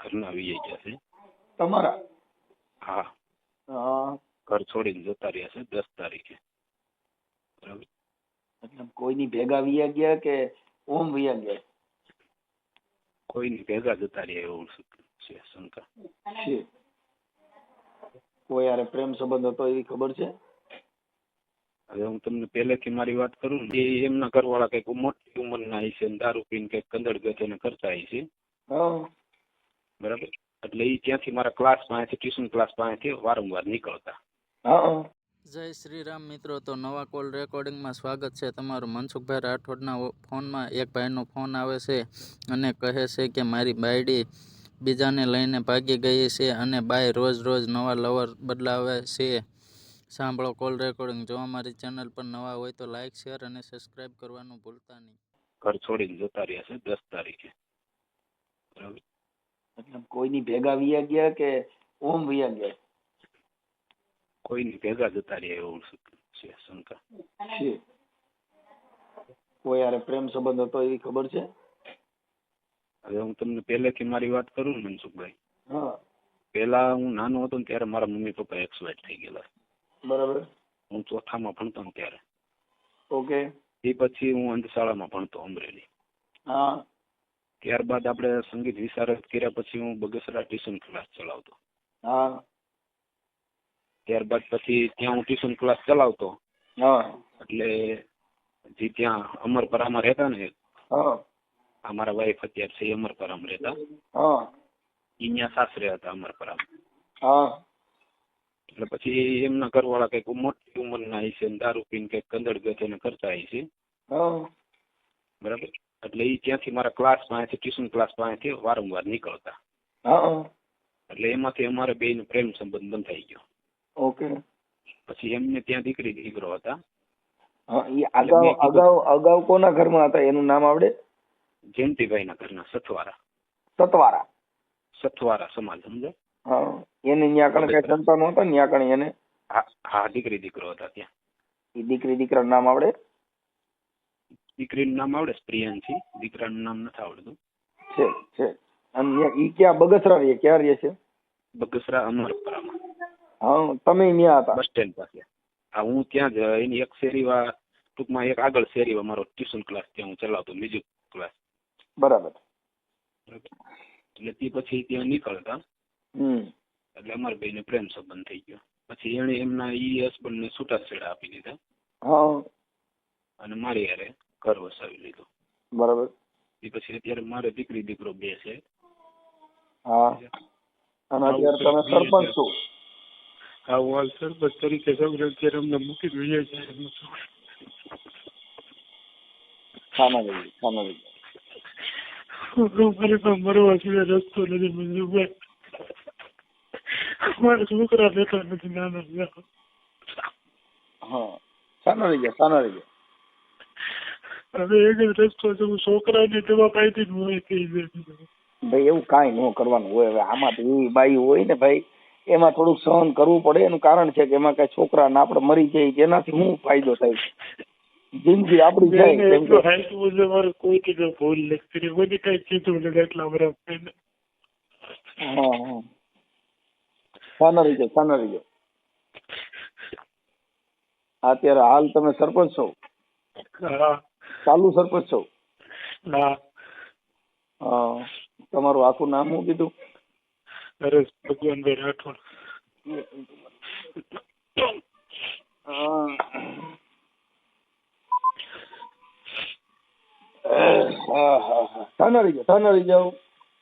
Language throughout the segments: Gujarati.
ઘરના આવી ગયા છે. તમારા? હા. હા. ઘર છોડીને જતા રહ્યા છે દસ તારીખે. બરાબર? એટલે કોઈની ભેગા વિયા ગયા કે ઓમ વિયા ગયા? કોઈની ભેગા જતા રહ્યા એવું છે શંકા. છે. કોઈ યારે પ્રેમ સંબંધ હતો એવી ખબર છે? હવે હું તમને પહેલેથી મારી વાત કરું ને એ એમના ઘરવાળા કંઈક મોટી ઉંમરના હશે છે દારૂ પીને કંઈક કંદડ ગચેને કરતા હશે. હા. બરાબર? એટલે એ ત્યાંથી મારા ક્લાસ પાસેથી ટ્યુશન ક્લાસ પાસેથી વારંવાર નીકળતા. જય શ્રી રામ મિત્રો તો નવા કોલ રેકોર્ડિંગમાં સ્વાગત છે તમારું. મનસુખભાઈ રાઠોડના ફોનમાં એક ભાઈનો ફોન આવે છે અને કહે છે કે મારી બાયડી બીજાને લઈને ભાગી ગઈ છે અને બાય રોજ રોજ નવા લવર બદલાવે છે. સાંભળો કોલ રેકોર્ડિંગ. જો અમારી ચેનલ પર નવા હોય તો લાઇક શેર અને સબસ્ક્રાઇબ કરવાનું ભૂલતા નહીં. ઘર છોડીને જતા રહ્યા છે દસ તારીખે. બરાબર? એટલે કોઈની ભેગા વિયા ગયા કે ઓમ વિયા ગયા? કોઈની ભેગા જતા રહ્યા એવું છે શંકા? છે. કોઈ યારે પ્રેમ સંબંધ હતો એવી ખબર છે? હવે હું તમને પહેલેથી મારી વાત કરું ને મનસુખભાઈ. હા. પહેલા હું નાનો હતો ને ત્યારે મારા મમ્મી પપ્પા એક્સવાઇટ થઈ ગયેલા. બરાબર. હું ચોથામાં ભણતો ને ત્યારે. ઓકે. એ પછી હું અંધશાળામાં ભણતો અમરેલી. હા. ત્યારબાદ આપણે સંગીત વિશારદ કર્યા પછી હું બગસરા ટ્યુશન ક્લાસ ચલાવતો. હા. ત્યારબાદ પછી ત્યાં હું ટ્યુશન ક્લાસ ચલાવતો. હા. એટલે જે ત્યાં અમરપરામાં રહેતા ને હા. અમારા વાઈફ અત્યારે છે અમરપરામાં રહેતા. હા. અહીંયા સાસરે હતા અમરપરામાં હા. એટલે પછી એમના ઘરવાળા કંઈક મોટી ઉંમરના હશે છે દારૂ પીને કંઈક કંદડ ગચેને કરતા હશે હા. બરાબર? એટલે એ ત્યાંથી મારા ક્લાસ પાસેથી ટ્યુશન ક્લાસ પાસેથી વારંવાર નીકળતા. એટલે એમાંથી અમારે બેયનો પ્રેમ સંબંધ બંધાઈ ગયો. ઓકે. પછી એમને ત્યાં દીકરી દીકરો હતા. અગાઉ અગાઉ અગાઉ કોના ઘરમાં હતા? એનું નામ આવડે? જયંતિભાઈના ઘરના સથવારા. સતવારા સથવારા સમાજ સમજો એને ન્યા કણે કઈ સંતાનો હતા? ત્યાં કણે એને? હા હા દીકરી દીકરો હતા ત્યાં. એ દીકરી દીકરા નામ આવડે? દીકરીનું નામ આવડે? છે પ્રિયાંશી દીકરાનું નામ નથી આવડતું. છે છે. અને ઈ ક્યાં બગસરા રહે ક્યાં રહે છે? બગસરા અમરપરામાં. હા તમે ન્યા હતા? બસ સ્ટેન્ડ પાસે. હા હું ત્યાં જ એની એક શેરીવા ટૂંકમાં એક આગળ શેરીવા મારો ટ્યુશન ક્લાસ ત્યાં હું ચલાવતો મ્યુઝિક ક્લાસ. બરાબર. એટલે તે પછી ત્યાં નીકળતા. એટલે અમારા ને પ્રેમ સંબંધ થઈ ગયો. પછી એણે એમના ઈ હસબન્ડ ને છૂટાછેડા આપી દીધા. હા. અને મારી હારે ઘર વસાવી લીધું. બરાબર. એ પછી અત્યારે મારે દીકરી દીકરો બે છે. હા. અને અત્યારે તમે સરપંચ છો. આ વાલ સરપંચ તરીકે સૌને અત્યારે અમને મૂકી દઈએ છે. ખાના લઈ મારે પણ મરવા સિવાય રસ્તો નથી મંજુભાઈ મારા છોકરા લેતા નથી નાના હા. સાના ગયા સાના ગયા હવે જ રસ્તો છે હું છોકરાને દવા પાઈતી જ હોય થઈ દે ભાઈ એવું કાંઈ ન કરવાનું હોય. હવે આમાં તો એવી બાઈ હોય ને ભાઈ એમાં થોડુંક સહન કરવું પડે. એનું કારણ છે કે એમાં કઈ છોકરા ને આપણે મરી જાય જેનાથી શું ફાયદો થાય? જિંદગી આપડી જાય મારે કોઈ કીધું ભૂલ નથી કઈ કીધું નથી એટલા હા હા. સાના રહી જાઓ સાના રહી અત્યારે હાલ તમે સરપંચ છો? હા. ચાલુ સરપંચ છો? ના. હા તમારું આખું નામ શું કીધું? અરે ભગવાનભાઈ રાઠોડ. થાના રહી જાઓ થાના જાઓ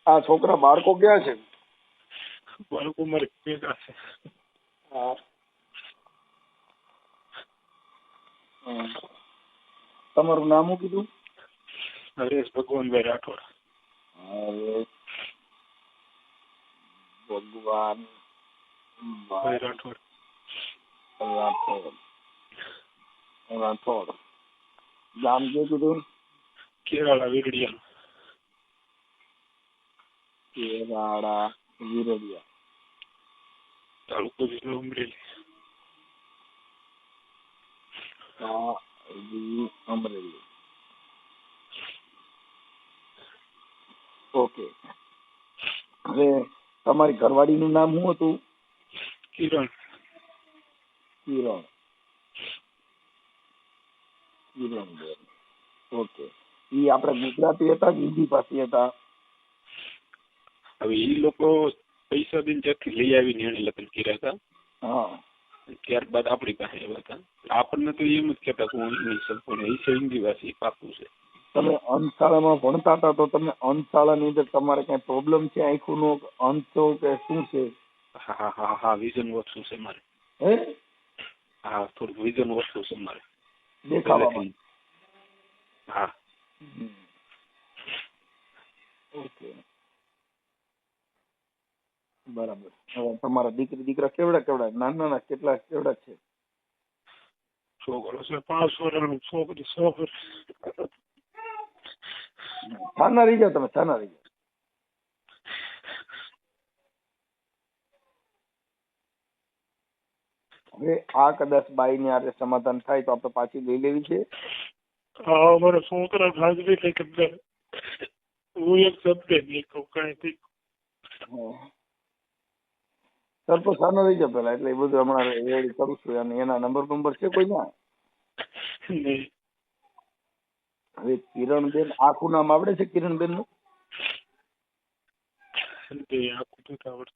આ છોકરા બાળકો ક્યાં છે? બાળકો મારે ભેગા છે. હા. હમ. તમારું નામ શું કીધું? નરેશ ભગવાનભાઈ રાઠોડ. ભગવાન ભાઈ રાઠોડ. રાઠોડ. રાઠોડ. ગામ કીધું? કેરાળા વીરડિયા. કેરાળા વિરડિયા. તાલુકો જિલ્લો અમરેલી. અમરેલી ઓકે. હવે તમારી ઘરવાળીનું નામ શું હતું? કિરણ. કિરણ. કિરણબેન ઓકે. ઈ આપણે ગુજરાતી હતા કે હિન્દી પાસે હતા? હવે એ લોકો પૈસા દિન ત્યાંથી લઈ આવીને એને લગ્ન કર્યા હતા. હા. ત્યારબાદ આપણી પાસે આવ્યા હતા. આપણને તો એમ જ કહેતા કે હું નહીં સંપૂર્ણ એ છે વાસી પાકું છે. તમે અંતશાળામાં ભણતા હતા તો તમે અંતશાળાની અંદર તમારે કઈ પ્રોબ્લેમ છે આંખોનો અંત કે શું છે? હા હા હા વિઝન ઓછું છે મારે. હે? હા થોડુંક વિઝન ઓછું છે મારે. દેખાવામાં. હા. ઓકે. બરાબર. હવે તમારા દીકરી દીકરા કેવડા કેવડા? નાના નાના કેટલા કેવડા છે? છોકરો છે પાંચ વર્ષનો છોકરી સો વર્ષ છાના રહી જાઓ તમે છાના રહી જાઓ. હવે આ કદાચ બાઈ ને આરે સમાધાન થાય તો આપણે પાછી લઈ લેવી છે? હા અમારા છોકરા હાજરી થઈ કે હું એક શબ્દ નહીં કહું કઈ સર તો છાનો રહી જાય પેલા એટલે એ બધું હમણાં રેડી કરું છું અને એના નંબર નંબર છે કોઈ ના? હવે કિરણબેન આખું નામ આવડે છે કિરણબેનનું આવડે.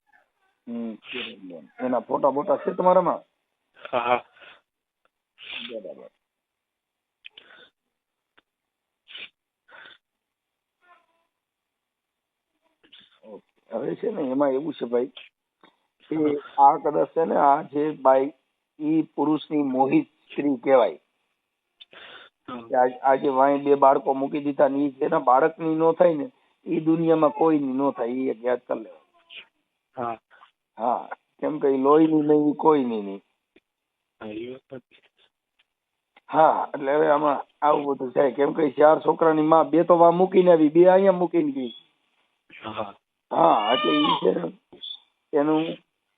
હમ કિરણબેન. એના ફોટા બોટા છે તમારામાં? હા. બરાબર. ઓકે. હવે છે ને એમાં એવું છે ભાઈ કે આ કદાચ છે ને આ જે બાઈ ઈ પુરુષની મોહિત સ્ત્રી કહેવાય. આ જે વાય બે બાળકો મૂકી દીધા ને ઈ જેના બાળકની નો થાય ને એ દુનિયામાં કોઈની નો થાય એ યાદ કરી લેવાય હા. હા કેમ કે લોહીની નહીં કોઈની નહીં. હા એ એટલે હવે આમાં આવું બધું થાય. કેમ કે ચાર છોકરાની માં બે તો વા મૂકીને આવી બે અહીંયા મૂકીને ગઈ. હા. હા એટલે એ છે એનું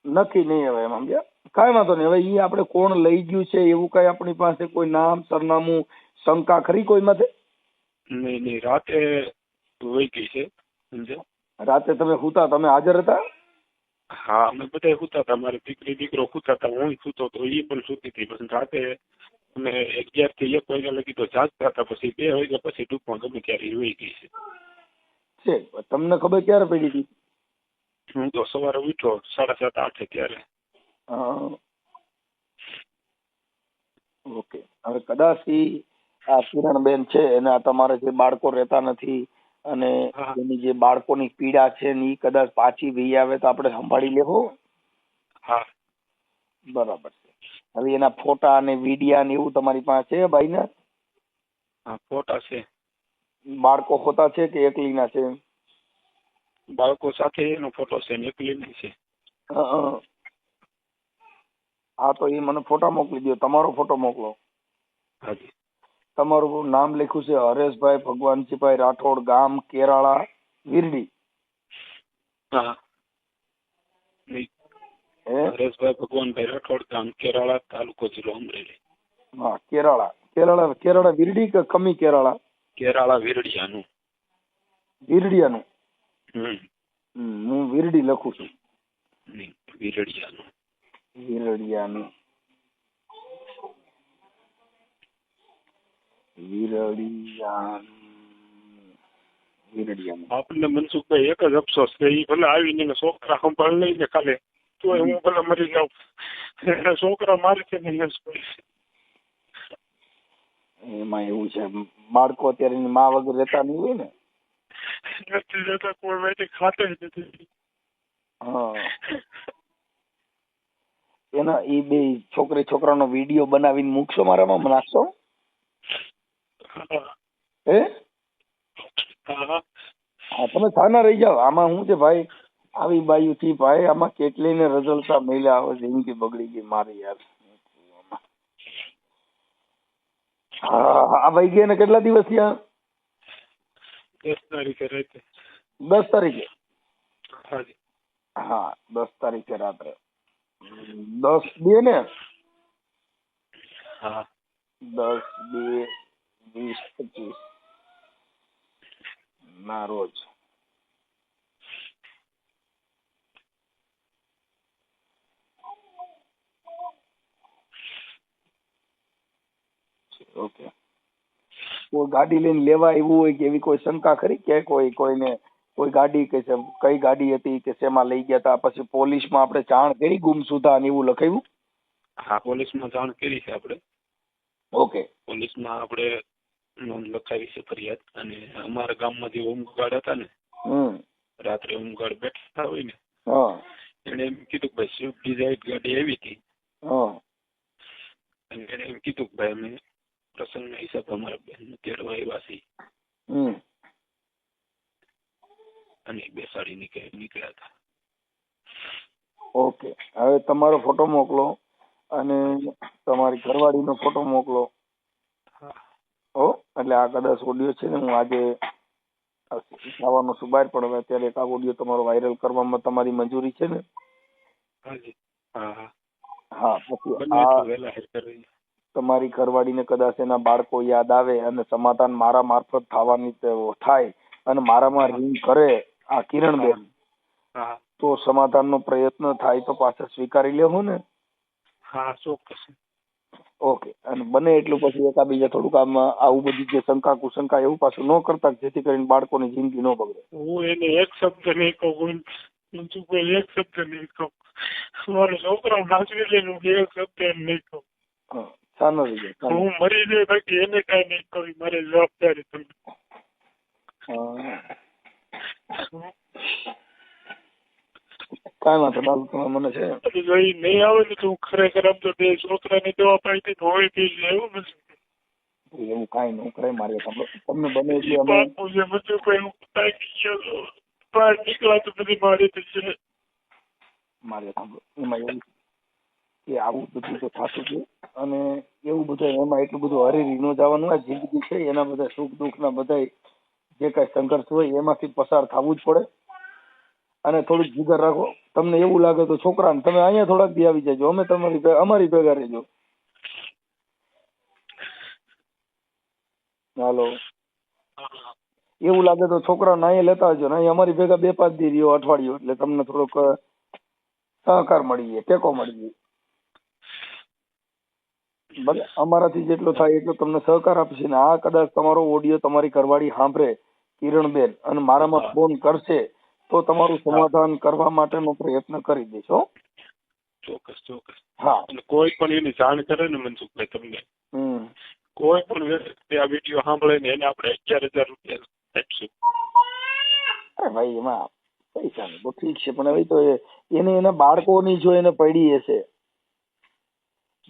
નક્કી નહીં હવે એમ સમજ્યા? કાંઈ વાંધો નહીં. હવે એ આપણે કોણ લઈ ગયું છે એવું કઈ આપણી પાસે કોઈ નામ સરનામું શંકા ખરી કોઈ માથે નહીં નહીં. રાતે વહી ગઈ છે સમજ્યા? રાતે તમે હુતા તમે હાજર હતા? હા અમે બધા સૂતા હતા. મારી દીકરી દીકરો સૂતા હતા. હું સૂતો તો એ પણ સૂતી હતી. પછી રાતે અમે અગિયારથી એક વાગ્યા લગી તો જાગતા હતા. પછી બે વાગ્યા પછી ટૂંકમાં ગમે ત્યારે વહી ગઈ છે. તમને ખબર ક્યારે પડી હતી? હું તો સવારે ઉઠ્યો સાડા સાત આઠે ત્યારે ઓકે હવે કદાચ આ કિરણબેન છે એના તમારે જે બાળકો રહેતા નથી અને એની જે બાળકોની પીડા છે ને એ કદાચ પાછી વી આવે તો આપણે સંભાળી લેવો? હા. બરાબર છે. હવે એના ફોટા અને વિડિયા ને એવું તમારી પાસે છે ભાઈના? હા ફોટા છે. બાળકો હોતા છે કે એકલીના છે બાળકો સાથે એનો ફોટો છે ને એકલી નહીં છે. હા તો એ મને ફોટા મોકલી દો તમારો ફોટો મોકલો. હાજી. તમારું નામ લખ્યું છે હરેશભાઈ ભગવાનજીભાઈ રાઠોડ ગામ કેરાળા વિરડી. હા. હરેશભાઈ ભગવાનભાઈ રાઠોડ ગામ કેરાળા તાલુકો જિલ્લો અમરેલી. હા કેરાળા. કેરાળા કેરાળા વિરડી કે કમી કેરાળા? કેરાળા વિરડિયાનું. વિરડિયાનું. હું વિરડી લખું છું નહીં વીરડિયાનું વિરડિયાનું વિરડિયાનું આપણને મનસુખભાઈ એક જ અફસોસ કે એ ભલે આવીને છોકરા સંભાળ લઈને કાલે તો હું ભલે મરી જાઉં એના છોકરા મારી છે ને એમાં એવું છે બાળકો અત્યારે મા વગર રહેતા નહીં હોય ને નથી જતા કોઈ માટે ખાતે નથી એના એ બે છોકરી છોકરાનો વીડિયો બનાવીને મૂકશો મારામાં નાખશો હા? હે, તમે થાના રહી જાઓ. આમાં શું છે ભાઈ? આવી બાયુ થી ભાઈ, આમાં કેટલી ને રઝલતા મહિલા આવે જિંદગી બગડી ગઈ મારી યાર. હા આ ભાઈ ગયા ને કેટલા દિવસ થયા? દસ તારીખે રાતે દસ તારીખે? હા દસ તારીખે રાત્રે. દસ બે ને? હા. દસ બે વીસ પચીસ. ના રોજ. ઓકે. કોઈ ગાડી લઈને લેવા આવ્યું હોય કે એવી કોઈ શંકા ખરી? કે કોઈ કોઈને કોઈ ગાડી કે છે કઈ ગાડી હતી કે શેમાં લઈ ગયા હતા પછી પોલીસમાં આપણે જાણ કરી ગુમસુદા ને એવું લખાયું હા પોલીસમાં જાણ કરી છે આપણે. ઓકે. પોલીસમાં આપણે નોંધ લખાવી છે ફરિયાદ. અને અમારા ગામમાં જે હોમગાર્ડ હતા ને હમ. રાત્રે હોમગાર્ડ બેઠા હોય ને હા. એને એમ કીધું કે ભાઈ સ્વિફ્ટ ડિઝાયર ગાડી આવી હતી. હા. અને એને એમ કીધું કે ભાઈ અમે પ્રસંગના હિસાબ અમારા બેન તેડવા વાસી અને બેસાડી નીકળ નીકળ્યા હતા. ઓકે. હવે તમારો ફોટો મોકલો અને તમારી ઘરવાળીનો ફોટો મોકલો. હા. એટલે આ કદાચ ઓડિયો છે ને હું આજે આવવાનો છું બહાર પણ હવે અત્યારે એક આ ઓડિયો તમારો વાયરલ કરવામાં તમારી મંજૂરી છે ને? હા હા હા. પછી તમારી ઘરવાળીને કદાચ એના બાળકો યાદ આવે અને સમાધાન મારા મારફત થવાની થાય અને મારામાં રિંગ કરે આ કિરણબેન તો સમાધાનનો પ્રયત્ન થાય તો પાછા સ્વીકારી લેવો ને. હા ચોક્કસ. ઓકે અને બને એટલું પછી એકાબીજા થોડુંક આમ આવું બધી જે શંકા કુશંકા એવું પાછું ન કરતા જેથી કરીને બાળકોની જિંદગી ન બગડે. હું એને એક શબ્દ નહીં કહું એક શબ્દ નહીં કહું. મારો છોકરો નાચવી લઈને એક શબ્દ એમ નહીં કહું. હા ચાલો રહી જાય ચાલો. હું મરી જાય બાકી એને કઈ નહીં કહું મારી જવાબદારી તમે. કાંઈ વાંધો ના તમે મને છે. અને નહીં આવે ને તો હું ખરેખર આમ તો બે છોકરાને દવા પાઈ હોય પી લે એવું નથી. એવું કાંઈ ન મારે તમને બને એટલે અમે બાપુ જે બધું કોઈ હું થાકી ગયો બહાર નીકળા તો બધી મારી તો છે. મારે સાંભળો. એમાં એવું કે આવું બધું તો થતું છે. અને એવું બધું, એમાં એટલું બધું હરીરી ન જવાનું. આ જિંદગી છે, એના બધા સુખ દુઃખ ના બધા જે કઈ સંઘર્ષ હોય, એમાંથી પસાર થવું જ પડે. અને થોડુંક જીગર રાખો. તમને એવું લાગે તો છોકરાને, તમે અહીંયા થોડાક દી આવી જજો. અમે તમારી અમારી ભેગા રહેજો. હાલો. એવું લાગે તો છોકરાને અહીંયા લેતા આવજો. ને અહીંયા અમારી ભેગા બે પાંચ દી રહ્યો અઠવાડિયું. એટલે તમને થોડોક સહકાર મળી જાય, ટેકો મળી જાય. ભલે અમારાથી જેટલો થાય એટલો તમને સહકાર આપશે ને આ કદાચ તમારો ઓડિયો તમારી ઘરવાળી સાંભળે કિરણબેન અને મારામાં ફોન કરશે તો તમારું સમાધાન કરવા માટેનો પ્રયત્ન કરી દઈશ હો. ચોક્કસ ચોક્કસ. હા. કોઈ પણ એની જાણ કરે ને મનસુખભાઈ તમને. કોઈ પણ વ્યક્તિ આ વીડિયો સાંભળે ને એને આપણે અગિયાર હજાર રૂપિયા આપશું. ભાઈ એમાં પૈસા ઠીક છે પણ હવે તો એને એના બાળકોની જો એને પડી હશે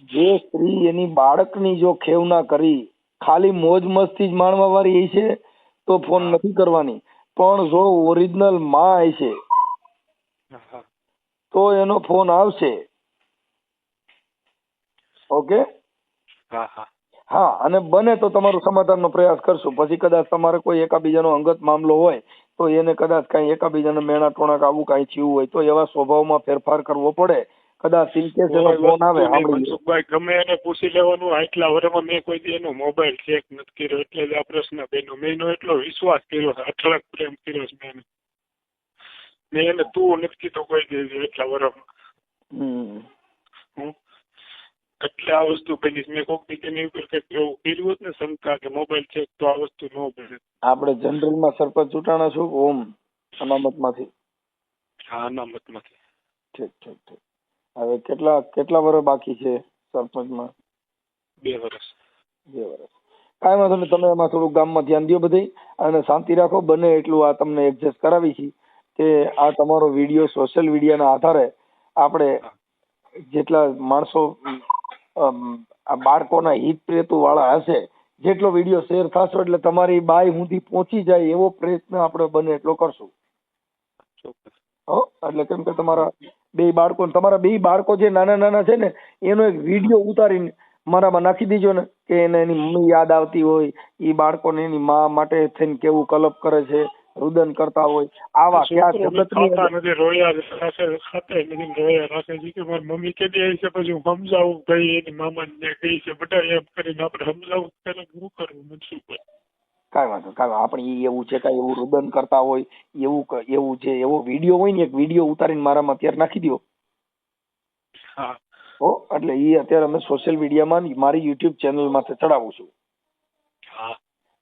જે સ્ત્રી એની બાળકની જો ખેવના કરી ખાલી મોજ મસ્તી જ માણવા વાળી હશે તો ફોન નથી કરવાની. પણ જો ઓરિજિનલમાં છે તો એનો ફોન આવશે. ઓકે? હા અને બને તો તમારું સમાધાનનો પ્રયાસ કરશું. પછી કદાચ તમારે કોઈ એકાબીજાનો અંગત મામલો હોય તો એને કદાચ કાંઈ એકાબીજાને મેણા ટોણાક આવું કાંઈ થયું હોય તો એવા સ્વભાવમાં ફેરફાર કરવો પડે. કદાચ ઇન કેસ એનો ફોન આવે. મનસુખભાઈ ગમે એને પૂછી લેવાનું આટલા વર્ષમાં મેં કોઈ દી એનો મોબાઈલ ચેક નથી કર્યો એટલે જ આ પ્રશ્ન બેનો મેં એનો એટલો વિશ્વાસ કર્યો છે અઠળક પ્રેમ કર્યો છે મેં મેં એને તું નથી કીધું કોઈ દી એટલા વર્ષમાં હું? એટલે આ વસ્તુ બની મેં કોક દી તેની ઉપર કંઈક એવું કર્યું હોત ને શંકા કે મોબાઈલ ચેક તો આ વસ્તુ ન બને. આપણે જનરલમાં સરપંચ ચૂંટાણા છું ઓમ ઓમ અનામતમાંથી. હા અનામતમાંથી. ઠીક ઠીક ઠીક. હવે કેટલા કેટલા વર્ષ બાકી છે સરપંચમાં? બે વર્ષ. બે વર્ષ. કાંઈ વાંધો નહીં તમે એમાં થોડુંક ગામમાં ધ્યાન દો બધે અને શાંતિ રાખો બને એટલું આ તમને એડજસ્ટ કરાવી છે કે આ તમારો વીડિયો સોશિયલ મીડિયાના આધારે આપણે જેટલા માણસો આ બાળકોના હિત પ્રેતુ વાળા હશે જેટલો વીડિયો શેર થશે એટલે તમારી બાય સુધી પહોંચી જાય એવો પ્રયત્ન આપણે બને એટલો કરશું. હો એટલે કેમ કે તમારા બે બાળકો તમારા બે બાળકો જે નાના નાના છે ને એનો એક વીડિયો ઉતારીને મારામાં નાખી દીજો ને કે એને એની મમ્મી યાદ આવતી હોય એ બાળકોને એની મા માટે થઈને કેવું કલપ કરે છે રુદન કરતા હોય આવા કે મમ્મી કેદી આવી છે પછી હું સમજાવું ભાઈ એની મામા ને કહી છે બધા એમ કરીને આપણે સમજાવું ત્યારે શું કરવું મનસુખભાઈ કાંઈ વાંધો કાંઈ આપણે એવું છે કાંઈ એવું રુદન કરતા હોય એવું એવું જે એવો વીડિયો હોય ને એક વીડિયો ઉતારીને મારામાં અત્યારે નાખી દો હા. હો એટલે ઈ અત્યારે અમે સોશિયલ મીડિયામાં મારી યુટ્યુબ ચેનલમાં ચડાવું છું.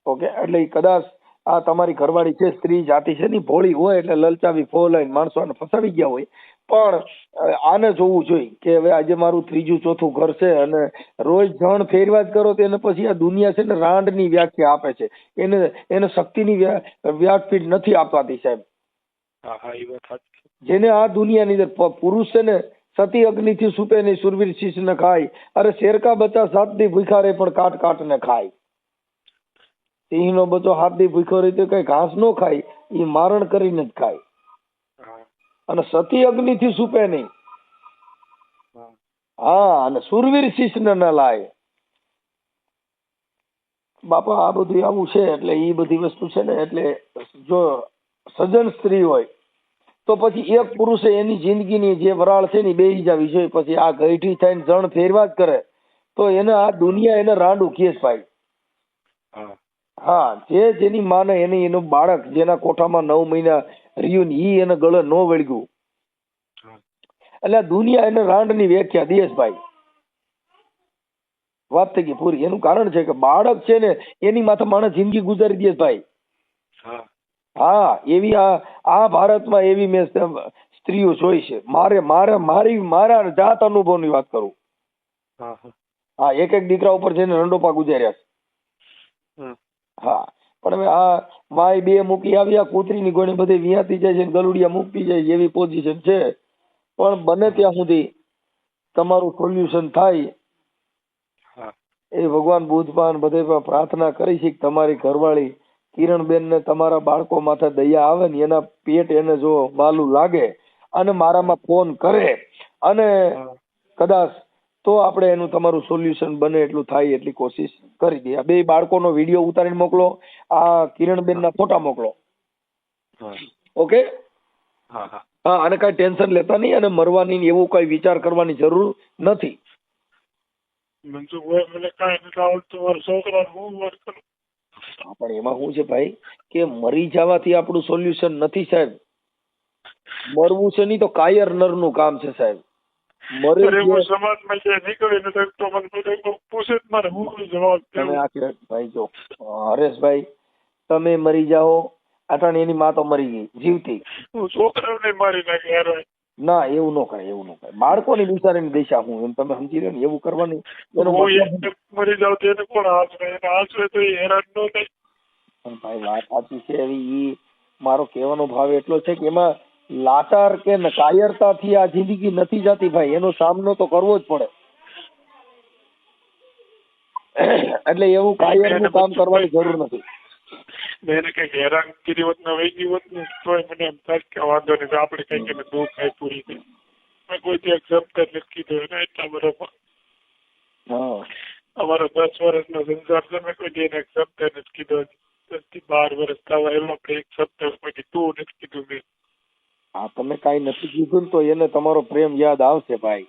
ઓકે? એટલે એ કદાચ આ તમારી ઘરવાળી છે સ્ત્રી જાતિ છે ની ભોળી હોય એટલે લલચાવી ફોલાઈને માણસો ફસાવી ગયા હોય પણ આને જોવું જોઈએ કે હવે આજે મારું ત્રીજું ચોથું ઘર છે અને રોજ જણ ફેરવા જ કરો તો એને પછી આ દુનિયા છે ને રાંડની વ્યાખ્યા આપે છે. એને એને શક્તિની વ્યાખ્યા નથી આપવાતી સાહેબ. હા હા એ વાત સાચી જેને આ દુનિયાની અંદર પુરુષ છે ને સતી અગ્નિથી સુપે નહીં સુરવીર શીશ ને ખાય. અરે શેરકા બચ્ચા સાત દી ભૂખા રહે પણ કાટ કાટ ને ખાય. સિંહનો બચ્ચો હાથ દી ભૂખ્યો રહી તો કઈ ઘાસ નો ખાય એ મારણ કરીને જ ખાય. અને સતી અગ્નિથી સુપે નહીં. હા. અને સુરવીર શીશ ને લાય. બાપા આ બધું આવું છે એટલે એ બધી વસ્તુ છે ને એટલે જો સજ્જન સ્ત્રી હોય તો પછી એક પુરુષે એની જિંદગીની જે વરાળ છે ને બે જાવી જોઈએ. પછી આ ગઈઠી થઈને જણ ફેરવા જ કરે તો એને આ દુનિયા એને રાંડું કેસ ભાઈ. હા. હા જે જેની માને એની એનું બાળક જેના કોઠામાં નવ મહિના રહ્યું ને ઈ એને ગળે ન વળગ્યું. એટલે દુનિયા એને રાંડની વ્યાખ્યા દિયેશભાઈ વાત થઈ ગઈ પૂરી. એનું કારણ છે કે બાળક છે ને એની માથે માણસ જિંદગી ગુજારી દે ભાઈ. હા. એવી આ આ ભારતમાં એવી મેં સ્ત્રીઓ જોઈ છે. મારે મારે મારી મારા જાત અનુભવની વાત કરું. હા એક એક દીકરા ઉપર જઈને રંડોપા ગુજાર્યા છે. હા. પણ હવે આ માય બે મૂકી આવ્યા કૂતરીની ગોળી બધી વિયાતી જાય છે ગલુડિયા મૂકતી જાય એવી પોઝિશન છે. પણ બને ત્યાં સુધી તમારું સોલ્યુશન થાય. એ ભગવાન બુધવાન બધે પ્રાર્થના કરી છે કે તમારી ઘરવાળી કિરણબેન ને તમારા બાળકો માથે દયા આવે ને એના પેટ એને જો વાલું લાગે અને મારામાં ફોન કરે અને કદાચ તો આપણે એનું તમારું સોલ્યુશન બને એટલું થાય એટલી કોશિશ કરી દઈએ. આ બે બાળકોનો વીડિયો ઉતારીને મોકલો આ કિરણબેનના ફોટા મોકલો. હા. ઓકે? હા હા. હા અને કાંઈ ટેન્શન લેતા નહીં અને મરવાની એવું કઈ વિચાર કરવાની જરૂર નથી. પણ એમાં શું છે ભાઈ? કે મરી જવાથી આપણું સોલ્યુશન નથી સાહેબ. મરવું છે નહીં તો કાયર નરનું કામ છે સાહેબ. મરે હું સમાજમાં જે નીકળી નથી મને પૂછે જ મારે હું જવાબ તમે દેવું ભાઈ જો હરેશભાઈ તમે મરી જાઓ અટાણે એની માં તો મરી ગઈ જીવતી. હું છોકરાઓને મારી નાખે યાર ના એવું ન કરે એવું ન કરે બાળકોની બિચારીની દિશા હું એમ તમે સમજી રહ્યો ને એવું કરવાની મરી જાવ તો એને કોણ આશરે એને હાચવે તો હેરાન ન થાય. પણ ભાઈ વાત સાચી છે એવી મારો કહેવાનો ભાવ એટલો છે કે એમાં લાચાર કે કાયરતાથી આ જિંદગી નથી જતી ભાઈ એનો સામનો તો કરવો જ પડે. એટલે એવું કાયરનું કામ કરવાની જરૂર નથી. એને કઈ હેરાન હેરાનગીરી હોત ને વહી ગઈ હોત ને તોય મને એમ થાય કે વાંધો નહીં આપણે કઈ એને દુઃખ થાય પૂરી થઈ મેં કોઈ તે શબ્દ નથી દો ને એટલા બરોબર. હા. અમારો દસ વર્ષનો સંસાર છે મેં કોઈ દી એને એક્ઝામ્પલ નથી કીધો. દસથી બાર વર્ષ થવા એમાં કઈ એક શબ્દ કોઈ તું નથી કીધું મેં. આ તમે કાંઈ નથી કીધું ને તો એને તમારો પ્રેમ યાદ આવશે ભાઈ.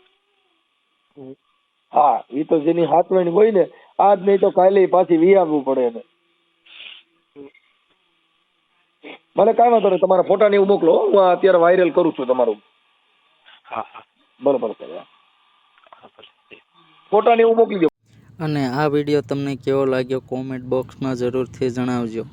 હા એ તો જેની હાથવણી હોય ને આજ નહીં તો કાલે પાછી વી આવવું પડે એને. મને કાંઈ વાંધો નહીં તમારા ફોટા ને એવું મોકલો હું અત્યારે વાયરલ કરું છું તમારું. હા હા. બરોબર સર હા. ફોટા ને એવું મોકલી દો. અને આ વીડિયો તમને કેવો લાગ્યો કોમેન્ટ બોક્સમાં જરૂરથી જણાવજો.